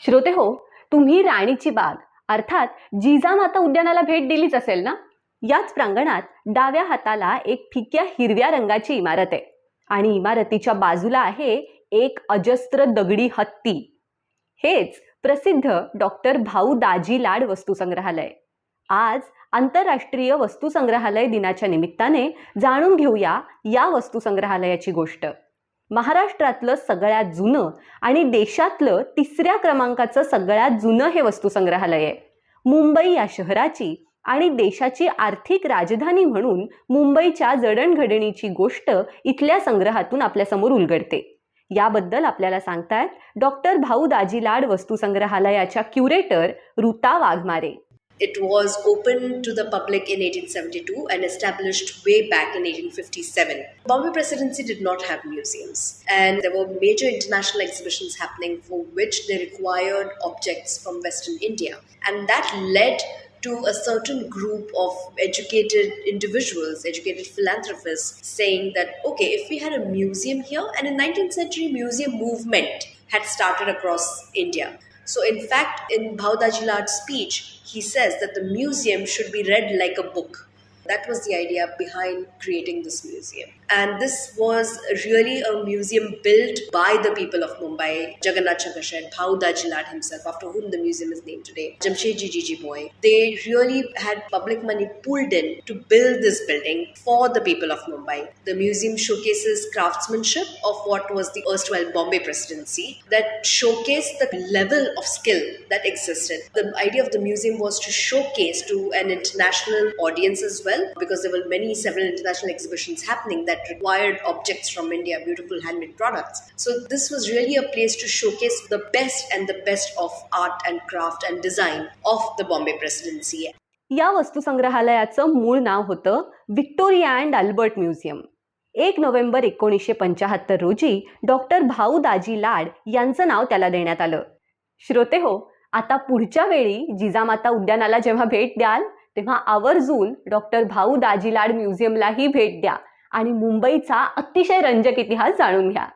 श्रोते हो तुम्ही राणीची बाग अर्थात जिजामाता उद्यानाला भेट दिलीच असेल ना? याच प्रांगणात डाव्या हाताला एक फिक्या हिरव्या रंगाची इमारत आहे आणि इमारतीच्या बाजूला आहे एक अजस्त्र दगडी हत्ती. हेच प्रसिद्ध डॉक्टर भाऊ दाजी लाड वस्तुसंग्रहालय. आज आंतरराष्ट्रीय वस्तुसंग्रहालय दिनाच्या निमित्ताने जाणून घेऊया या वस्तुसंग्रहालयाची गोष्ट. महाराष्ट्रातलं सगळ्यात जुनं आणि देशातलं तिसऱ्या क्रमांकाचं सगळ्यात जुनं हे वस्तुसंग्रहालय आहे. मुंबई या शहराची आणि देशाची आर्थिक राजधानी म्हणून मुंबईच्या जडणघडणीची गोष्ट इथल्या संग्रहातून आपल्यासमोर उलगडते. याबद्दल आपल्याला सांगतायत doctor Bhau Daji Lad वस्तुसंग्रहालयाच्या curator Ruta Waghmare. It was opened to the public in 1872 and established way back in 1857. Bombay Presidency did not have museums, and there were major international exhibitions happening for which they required objects from Western India. And that led to a certain group of educated individuals, educated philanthropists, saying that okay, if we had a museum here, and in 19th century museum movement had started across India. So, in fact, in Bhaudajilad's speech, he says that the museum should be read like a book. That was the idea behind creating this museum. And this was really a museum built by the people of Mumbai. Jagannath Chandrashed, Bhaudajilad himself, after whom the museum is named today, Jamshedji Jiji Boy. They really had public money pooled in to build this building for the people of Mumbai. The museum showcases craftsmanship of what was the erstwhile Bombay presidency that showcased the level of skill that existed. The idea of the museum was to showcase to an international audience as well well because there were many several international exhibitions happening that required objects from India, beautiful handmade products. So this was really a place to showcase the best and the best of art and craft and design of the Bombay presidency. या वस्तुसंग्रहालयाचं मूळ नाव होतं Victoria and Albert museum एक नोव्हेंबर एकोणीसशे पंचाहत्तर रोजी doctor Bhau Daji लाड यांचं नाव त्याला देण्यात आलं श्रोते हो आता पुढच्या वेळी जिजामाता उद्यानाला जेव्हा भेट द्याल तेव्हा आवर्जून डॉक्टर भाऊ दाजीलाड म्युझियमलाही भेट द्या आणि मुंबईचा अतिशय रंजक इतिहास जाणून घ्या.